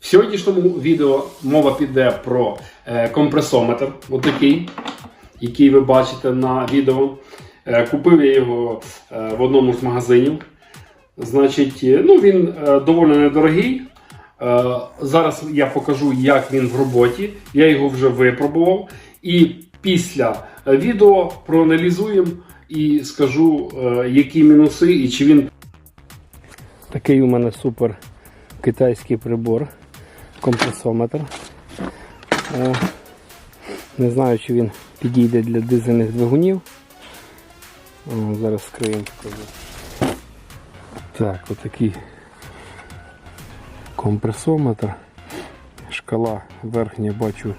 В сьогоднішньому відео мова піде про е, компресометр, отакий, який ви бачите на відео. Е, Купив я його е, в одному з магазинів. Значить, ну, він доволі недорогий. Зараз я покажу, як він в роботі. Я його вже випробував. І після відео проаналізуємо і скажу, які мінуси і чи він. Такий у мене супер китайський прибор, компресометр. Е, Не знаю, чи він підійде для дизельних двигунів. Зараз скриємо покажу. Так, отакий компресометр. Шкала верхня бачу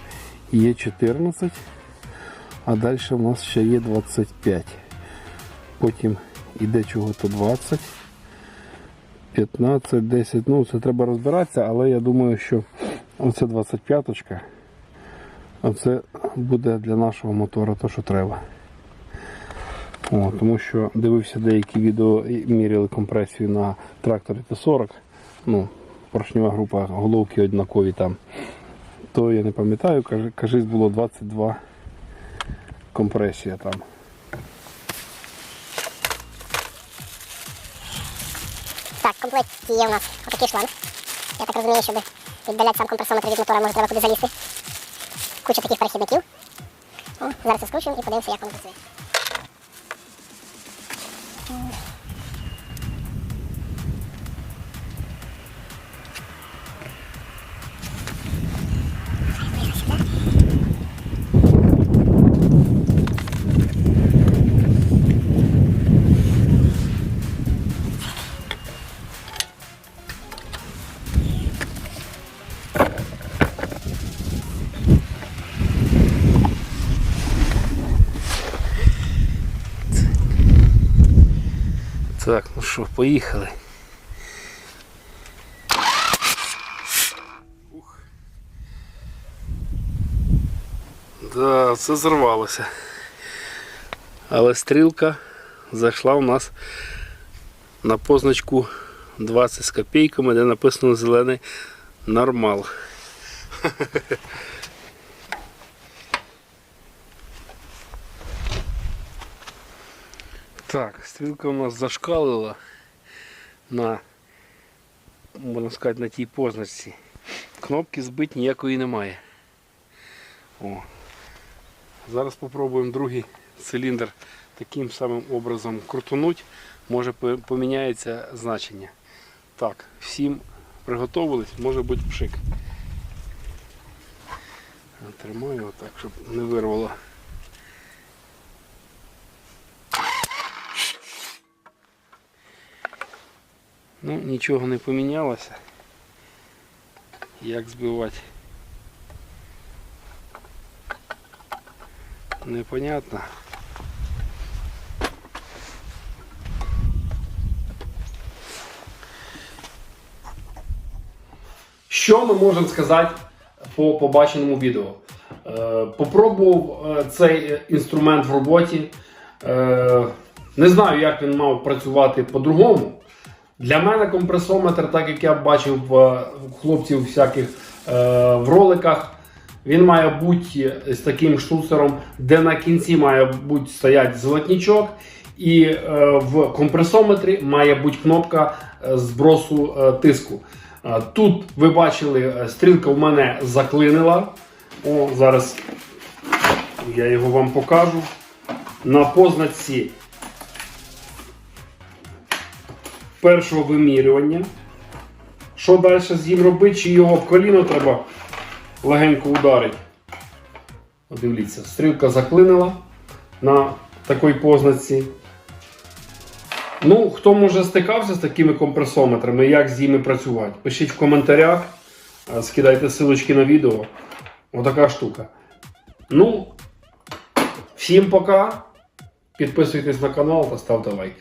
є 14, а далі у нас ще є 25. Потім іде чого-то 20. 15, 10, ну це треба розбиратися, але я думаю, що оце 25-очка, оце буде для нашого мотора то, що треба. О, тому що дивився деякі відео міряли компресію на тракторі Т-40. Ну, поршнева група, головки однакові там. То я не пам'ятаю, кажись, було 22 компресія там. Комплекті є у нас отакий шланг. Я так розумію, щоб віддаляти сам компресометр від мотора, може треба куди залізти. Куча таких перехідників. О, зараз це скручуємо і подивимося, як воно працює. Так, ну що, поїхали. Ух. Да, це зірвалося. Але стрілка зайшла у нас на позначку 20 з копійками, де написано зелений нормал. Так, стрілка у нас зашкалила на, можна сказати, на тій позначці. Кнопки збити ніякої немає. О. Зараз спробуємо другий циліндр таким самим образом крутануть. Може поміняється значення. Так, всім приготовились, може бути пшик. Тримаю отак, щоб не вирвало. Ну, нічого не помінялося. Як збивати? Непонятно. Що ми можемо сказати по побаченому відео? Е, попробував е, цей інструмент в роботі. Е, не знаю, як він мав працювати по-другому. Для мене компресометр, так як я бачив в хлопців всяких е, в роликах, він має бути з таким штуцером, де на кінці має бути стоять золотничок, і е, в компресометрі має бути кнопка е, збросу е, тиску. Е, Тут ви бачили, е, стрілка у мене заклинила. О, зараз я його вам покажу. На позначці першого вимірювання. Що далі з ним робити? Чи його в коліно треба легенько ударити? Дивіться, стрілка заклинила на такій позначці. Ну, хто може стикався з такими компресометрами, як з ними працювати? Пишіть в коментарях, е, скидайте ссылочки на відео. Отака штука. Ну, всім пока. Підписуйтесь на канал та ставте лайк.